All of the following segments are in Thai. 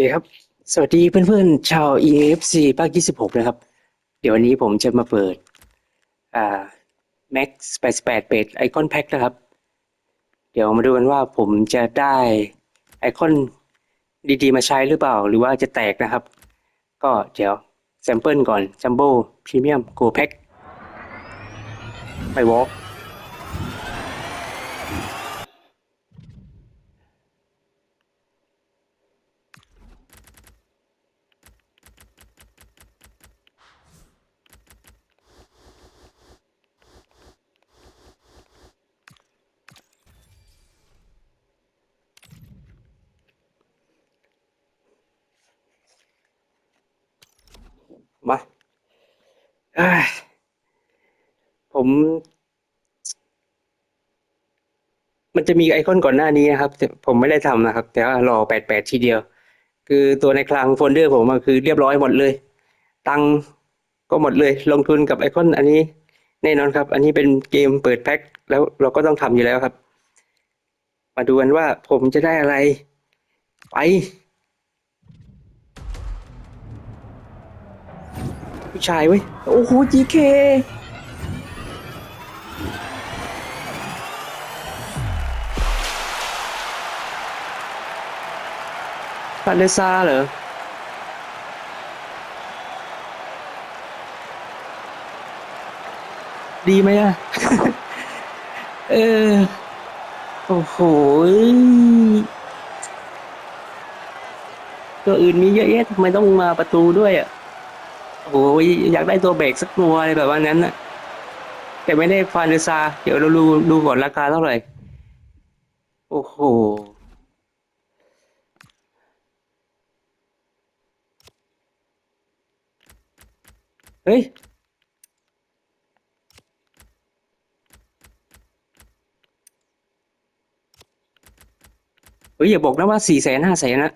เคครับ สวัสดีเพื่อนๆ ชาว EFC ภาค 26 นะครับ เดี๋ยววันนี้ผมจะมาเปิดอ่า Max 88เป็ดไอคอนแพ็คนะครับ เดี๋ยวมาดูกันว่าผมจะได้ไอคอนดีๆ มาใช้หรือเปล่า หรือว่าจะแตกนะครับ ก็เดี๋ยวแซมเปิลก่อน Jumbo Premium Go Pack ไปวอล์ก มาผม มันจะมีไอคอนก่อนหน้านี้นะครับแต่ผมไม่ได้ทำนะครับ แต่ว่ารอแปดแปดทีเดียว คือตัวในคลังโฟลเดอร์ผมอะคือเรียบร้อยหมดเลย ตังก็หมดเลย ลงทุนกับไอคอนอันนี้แน่นอนครับ อันนี้เป็นเกมเปิดแพ็คแล้วเราก็ต้องทำอยู่แล้วครับ มาดูกันว่าผมจะได้อะไร ไป ผู้ชายเว้ย โอ้โห GK ฟาเลซาเหรอดีไหมอะเออ โอ้โห ตัวอื่นมีเยอะแยะทำไมต้องมาประตูด้วยอะ โอ้ยอยากได้ตัวเบรกสักตัวอะไรแบบว่านั้นนะแต่ไม่ได้ฟานเนซา เดี๋ยวเราดูดูก่อนราคาเท่าไหร่ โอ้โหเฮ้ยเฮ้ยอย่าบอกนะว่าสี่แสนห้าแสนนะ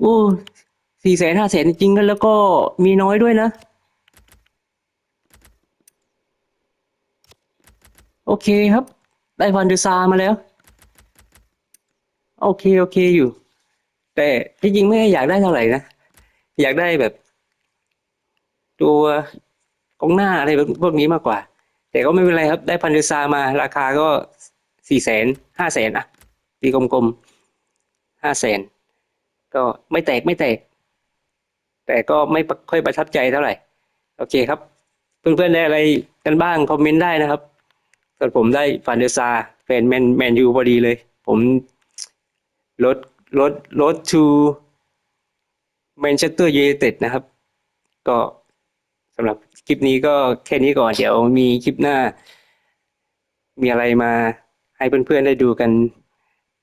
โอ้ สี่แสนห้าแสนจริงกันแล้วก็มีน้อยด้วยนะ โอเคครับ ได้ฟันเดอร์ซามาแล้ว โอเค โอเคอยู่ แต่ที่จริงไม่ได้อยากได้เท่าไหร่นะ อยากได้แบบ ตัวกองหน้าอะไรพวกนี้มากกว่า แต่ก็ไม่เป็นไรครับ ได้พันเดอร์ซามาราคาก็สี่แสนห้าแสนอะตีกลมๆห้าแสนก็ไม่แตกไม่แตก แต่ก็ไม่ค่อยประทับใจเท่าไหร่ โอเคครับ เพื่อนๆได้อะไรกันบ้างคอมเมนต์ได้นะครับส่วนผมได้ฟันเดซาแฟนแมนแมนยูพอดีเลย ผมลดลดลด to แมนเชสเตอร์ยูไนเต็ดนะครับ ก็สำหรับคลิปนี้ก็แค่นี้ก่อน เดี๋ยวมีคลิปหน้า มีอะไรมาให้เพื่อนๆได้ดูกัน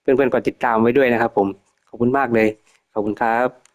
เพื่อนๆกดติดตามไว้ด้วยนะครับผม ขอบคุณมากเลย ขอบคุณครับ